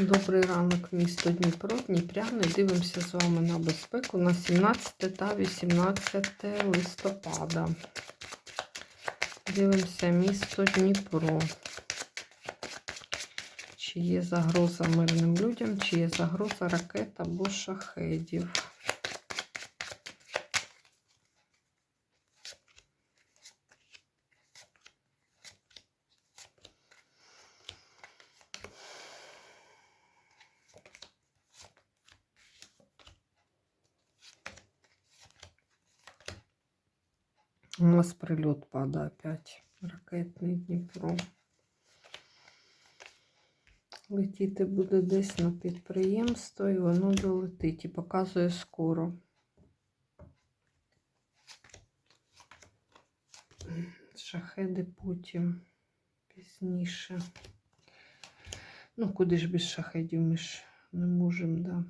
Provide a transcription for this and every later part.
Добрий ранок, місто Дніпро, Дніпряни. Дивимося з вами на безпеку на 17 та 18 листопада. Дивимося місто Дніпро. Чи є загроза мирним людям, чи є загроза ракет або шахедів. У нас прильот падає опять. Ракетний Дніпро. Летіти буде десь на підприємство і воно долетить і показує скоро. Шахеди потім пізніше. Ну, куди ж без шахедів ми ж не можемо, да.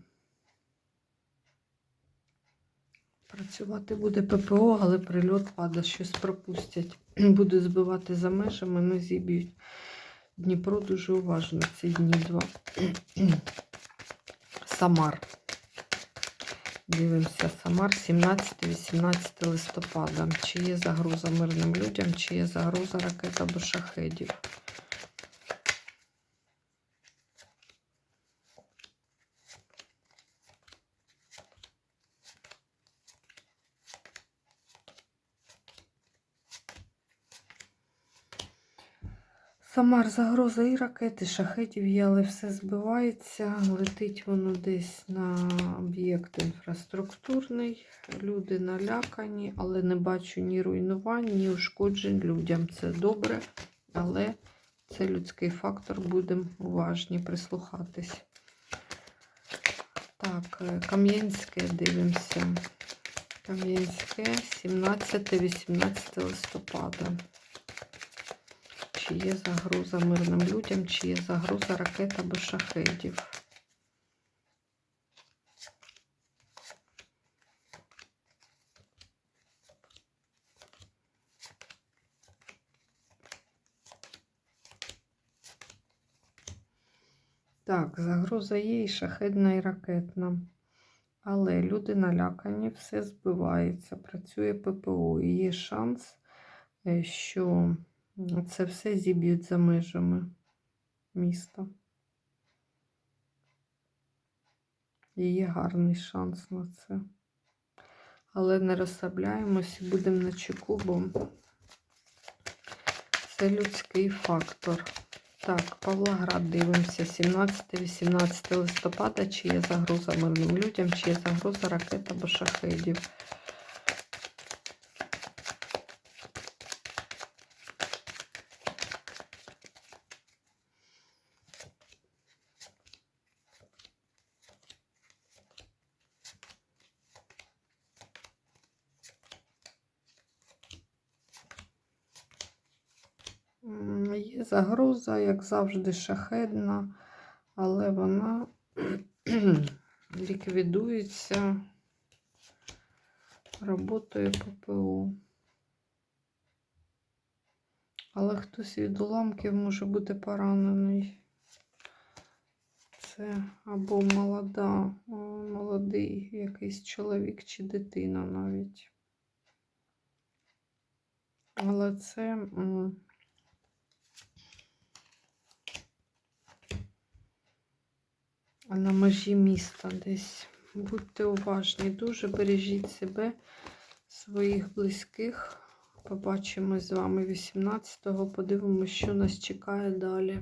Працювати буде ППО, але прильот падає, щось пропустять. Буде збивати за межами, ну зіб'ють. Дніпро дуже уважно ці дні два. Самар. Дивимося, Самар 17-18 листопада. Чи є загроза мирним людям, чи є загроза ракет або шахедів. Самар загроза і ракети, шахетів є, але все збивається. Летить воно десь на об'єкт інфраструктурний. Люди налякані, але не бачу ні руйнувань, ні ушкоджень людям. Це добре, але це людський фактор, будемо уважні прислухатись. Так, е, Кам'янське дивимося. Кам'янське 17-18 листопада. Чи є загроза мирним людям, чи є загроза ракет або шахедів. Так, загроза є і шахедна, і ракетна. Але люди налякані, все збивається, працює ППО. І є шанс, е, що це все зіб'ють за межами міста. І є гарний шанс на це. Але не розслабляємось і будемо на чеку, бо це людський фактор. Так, Павлоград дивимося 17-18 листопада, чи є загроза мирним людям, чи є загроза ракет або шахедів. Є загроза, як завжди, шахедна, але вона ліквідується роботою ППО. Але хтось від уламків може бути поранений. Це або молода, молодий якийсь чоловік чи дитина навіть. Але це. На межі міста десь. Будьте уважні, дуже бережіть себе, своїх близьких. Побачимось з вами 18-го. Подивимося, що нас чекає далі.